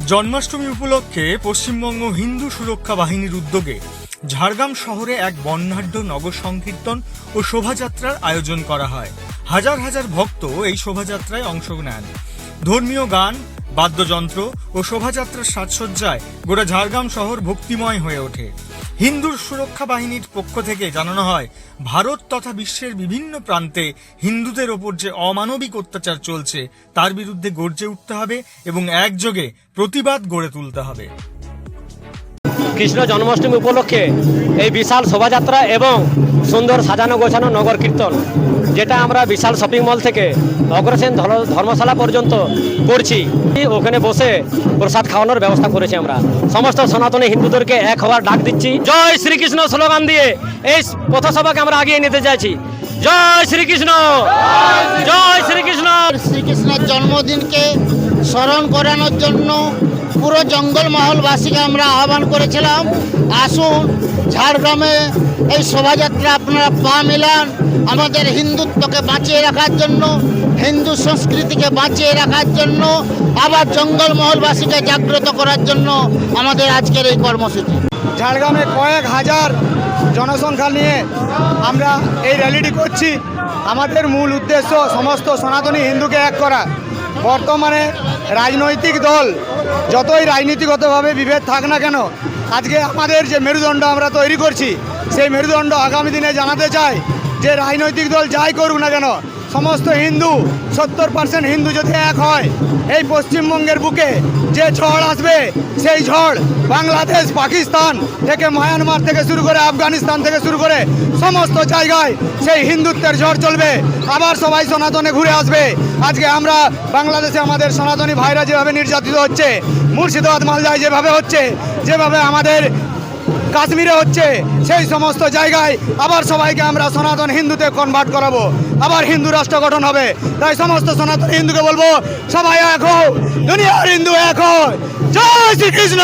জন্মাষ্টমী উপলক্ষে পশ্চিমবঙ্গ হিন্দু সুরক্ষা বাহিনীর উদ্যোগে ঝাড়গ্রাম শহরে এক বর্ণাঢ্য নগর সংকীর্তন ও শোভাযাত্রার আয়োজন করা হয়। হাজার হাজার ভক্ত এই শোভাযাত্রায় অংশ নেন। ধর্মীয় গান বাদ্যযন্ত্র ও শোভাযাত্রার সাজসজ্জায় গোটা ঝাড়গ্রাম শহর ভক্তিময় হয়ে ওঠে। হিন্দুর সুরক্ষা বাহিনীর পক্ষ থেকে জানানো হয়, ভারত তথা বিশ্বের বিভিন্ন প্রান্তে হিন্দুদের ওপর যে অমানবিক অত্যাচার চলছে, তার বিরুদ্ধে গর্জে উঠতে হবে এবং একযোগে প্রতিবাদ গড়ে তুলতে হবে। কৃষ্ণ জন্মাষ্টমী উপলক্ষে এই বিশাল শোভাযাত্রা এবং সুন্দর সাজানো গোছানো নগর কীর্তন, যেটা আমরা বিশাল শপিং মল থেকে অগ্রসেন ধর- ধর্মশালা পর্যন্ত করছি। ওখানে বসে প্রসাদ খাওয়ানোর ব্যবস্থা করেছি আমরা। সমস্ত সনাতনী হিন্দুদেরকে এক হওয়ার ডাক দিচ্ছি। জয় শ্রীকৃষ্ণ স্লোগান দিয়ে এই পথসভাকে আমরা আগিয়ে নিতে চাইছি। জয় শ্রীকৃষ্ণ! জয় শ্রীকৃষ্ণ! শ্রীকৃষ্ণের জন্মদিনকে স্মরণ করানোর জন্য পুরো জঙ্গলমহলবাসীকে আমরা আহ্বান করেছিলাম, আসুন, ঝাড়গ্রামে এই শোভাযাত্রা আপনারা পা মেলান, আমাদের হিন্দুত্বকে বাঁচিয়ে রাখার জন্য, হিন্দু সংস্কৃতিকে বাঁচিয়ে রাখার জন্য, আবার জঙ্গলমহলবাসীকে জাগ্রত করার জন্য আমাদের আজকের এই কর্মসূচি। ঝাড়গ্রামে কয়েক হাজার জনসংখ্যা নিয়ে আমরা এই র্যালিটি করছি। আমাদের মূল উদ্দেশ্য সমস্ত সনাতনী হিন্দুকে এক করা। বর্তমানে রাজনৈতিক দল, যতই রাজনীতিগতভাবে বিভেদ থাক না কেন, আজকে আমাদের যে মেরুদণ্ড আমরা তৈরি করছি, সেই মেরুদণ্ড আগামী দিনে জানাতে চাই যে রাজনৈতিক দল যাই করুক না কেন সমস্ত হিন্দু, সত্তর পার্সেন্ট হিন্দু যদি এক হয়, এই পশ্চিমবঙ্গের বুকে যে ঝড় আসবে, সেই ঝড় বাংলাদেশ, পাকিস্তান থেকে মায়ানমার থেকে শুরু করে আফগানিস্তান থেকে শুরু করে সমস্ত জায়গায় সেই হিন্দুত্বের ঝড় চলবে। আবার সবাই সনাতনে ঘুরে আসবে। আজকে আমরা বাংলাদেশে আমাদের সনাতনী ভাইরা যেভাবে নির্যাতিত হচ্ছে, মুর্শিদাবাদ, মালদায় যেভাবে হচ্ছে, যেভাবে আমাদের কাশ্মীরে হচ্ছে, সেই সমস্ত জায়গায় আবার সবাইকে আমরা সনাতন হিন্দুতে কনভার্ট করাবো। আবার হিন্দু রাষ্ট্র গঠন হবে। তাই সমস্ত সনাতন হিন্দুকে বলব, সবাই এক হোক দুনিয়ার হিন্দু এক হোক জয় শ্রীকৃষ্ণ!